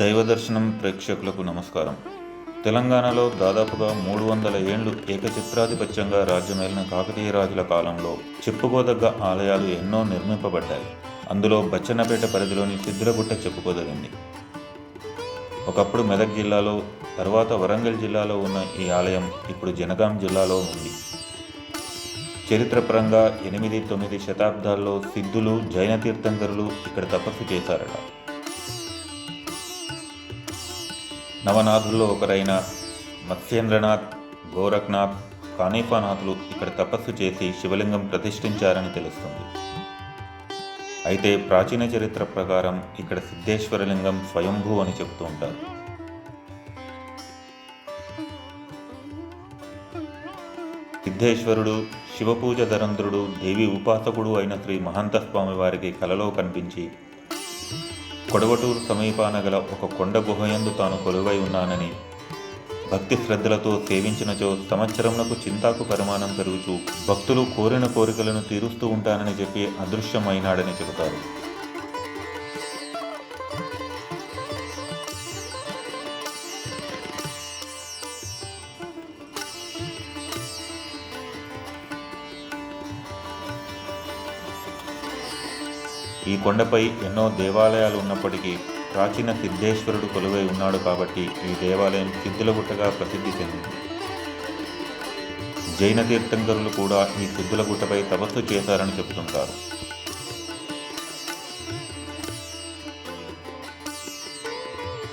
దైవ దర్శనం ప్రేక్షకులకు నమస్కారం. తెలంగాణలో దాదాపుగా మూడు వందల ఏండ్లు ఏకచిత్రాధిపత్యంగా రాజ్యమేలిన కాకతీయ రాజుల కాలంలో చెప్పుకోదగ్గ ఆలయాలు ఎన్నో నిర్మింపబడ్డాయి. అందులో బచ్చన్నపేట పరిధిలోని సిద్ధులగుట్ట చెప్పుకోదగింది. ఒకప్పుడు మెదక్ జిల్లాలో తర్వాత వరంగల్ జిల్లాలో ఉన్న ఈ ఆలయం ఇప్పుడు జనగాం జిల్లాలో ఉంది. చరిత్రపరంగా ఎనిమిది తొమ్మిది శతాబ్దాల్లో సిద్ధులు జైన తీర్థంకరులు ఇక్కడ తపస్సు చేశారట. నవనాథుల్లో ఒకరైన మత్స్యేంద్రనాథ్ గోరఖ్నాథ్ కానేపానాథులు ఇక్కడ తపస్సు చేసి శివలింగం ప్రతిష్ఠించారని తెలుస్తుంది. అయితే ప్రాచీన చరిత్ర ప్రకారం ఇక్కడ సిద్ధేశ్వరలింగం స్వయంభూ అని చెబుతూ ఉంటారు. సిద్ధేశ్వరుడు శివపూజ ధరంధ్రుడు దేవి ఉపాసకుడు అయిన శ్రీ మహంత స్వామి వారికి కలలో కనిపించి కొడవటూరు సమీపాన గల ఒక కొండ గుహయందు తాను కొలువై ఉన్నానని. భక్తి శ్రద్ధలతో సేవించినచో సంవత్సరమునకు చింతాకు పరిమాణం పెరుగుతూ భక్తులు కోరిన కోరికలను తీరుస్తూ ఉంటానని చెప్పి అదృశ్యమైనాడని చెబుతారు. ఈ కొండపై ఎన్నో దేవాలయాలు ఉన్నప్పటికీ ప్రాచీన సిద్ధేశ్వరుడు కొలువై ఉన్నాడు కాబట్టి ఈ దేవాలయం సిద్ధులగుట్టగా ప్రసిద్ధి చెందింది. జైన తీర్థంకరులు కూడా ఈ సిద్ధులగుట్టపై తపస్సు చేశారని చెబుతుంటారు.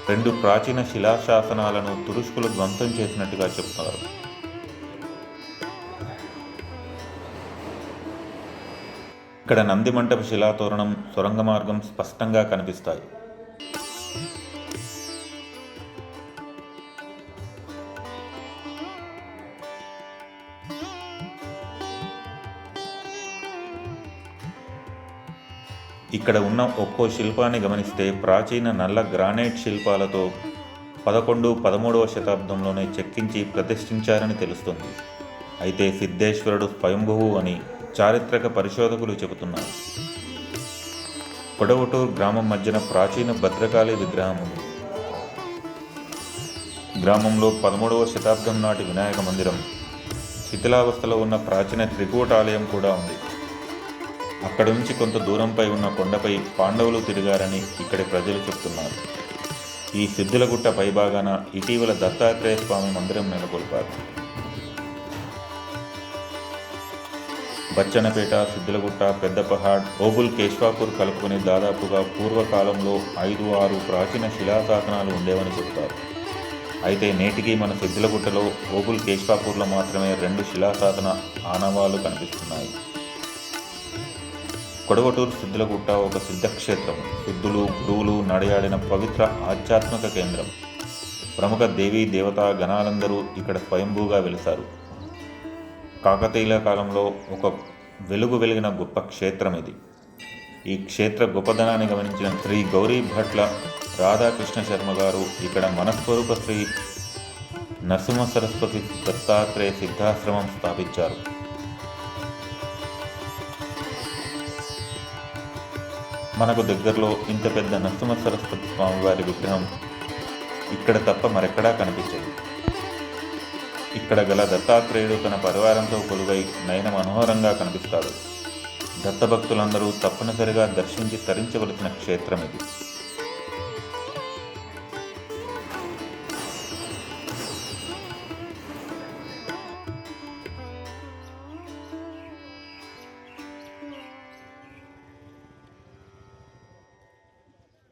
రెండు ప్రాచీన శిలాశాసనాలను తురుష్కులు ధ్వంసం చేసినట్టుగా చెప్తారు ఇక్కడ నందిమంటప శిలాతోరణం సొరంగ మార్గం స్పష్టంగా కనిపిస్తాయి. ఇక్కడ ఉన్న ఒక్కో శిల్పాన్ని గమనిస్తే ప్రాచీన నల్ల గ్రానైట్ శిల్పాలతో పదకొండు పదమూడవ శతాబ్దంలోనే చెక్కించి ప్రతిష్ఠించారని తెలుస్తుంది. అయితే సిద్ధేశ్వరుడు స్వయంభువు అని చారిత్రక పరిశోధకులు చెబుతున్నారు. పొడవటూరు గ్రామం మధ్యన ప్రాచీన భద్రకాళి విగ్రహం ఉంది. గ్రామంలో పదమూడవ శతాబ్దం నాటి వినాయక మందిరం శిథిలావస్థలో ఉన్న ప్రాచీన త్రికూటాలయం కూడా ఉంది. అక్కడి నుంచి కొంత దూరంపై ఉన్న కొండపై పాండవులు తిరిగారని ఇక్కడి ప్రజలు చెప్తున్నారు. ఈ సిద్ధులగుట్ట పైభాగాన ఇటీవల దత్తాత్రేయ స్వామి మందిరం నెలకొల్పారు. బచ్చన్నపేట సిద్దులగుట్ట పెద్దపహాడ్ ఓబుల్ కేశ్వాపూర్ కలుపుకుని దాదాపుగా పూర్వకాలంలో ఐదు ఆరు ప్రాచీన శిలాశాసనాలు ఉండేవని చెప్తారు. అయితే నేటికి మన సిద్దులగుట్టలో ఓబుల్ కేశ్వాపూర్లో మాత్రమే రెండు శిలాశాసన ఆనవాలు కనిపిస్తున్నాయి. కొడవటూరు సిద్దులగుట్ట ఒక సిద్ధక్షేత్రం. సిద్ధులు గురువులు నడయాడిన పవిత్ర ఆధ్యాత్మిక కేంద్రం. ప్రముఖ దేవీ దేవతా గణాలందరూ ఇక్కడ స్వయంభూగా వెలిశారు కాకతీయుల కాలంలో ఒక వెలుగు వెలిగిన గొప్ప క్షేత్రం ఇది. ఈ క్షేత్ర గొప్పదనాన్ని గమనించిన శ్రీ గౌరీ భట్ల రాధాకృష్ణ శర్మ గారు ఇక్కడ మనస్వరూప శ్రీ నరసింహ సరస్వతి దత్తాత్రేయ సిద్ధాశ్రమం స్థాపించారు. మనకు దగ్గరలో ఇంత పెద్ద నరసింహ సరస్వతి స్వామివారి విగ్రహం ఇక్కడ తప్ప మరెక్కడా కనిపించదు ఇక్కడ గల దత్తాత్రేయుడు తన పరివారంతో కొలువై నయన మనోహరంగా కనిపిస్తాడు. దత్తభక్తులందరూ తప్పనిసరిగా దర్శించి తరించవలసిన క్షేత్రం ఇది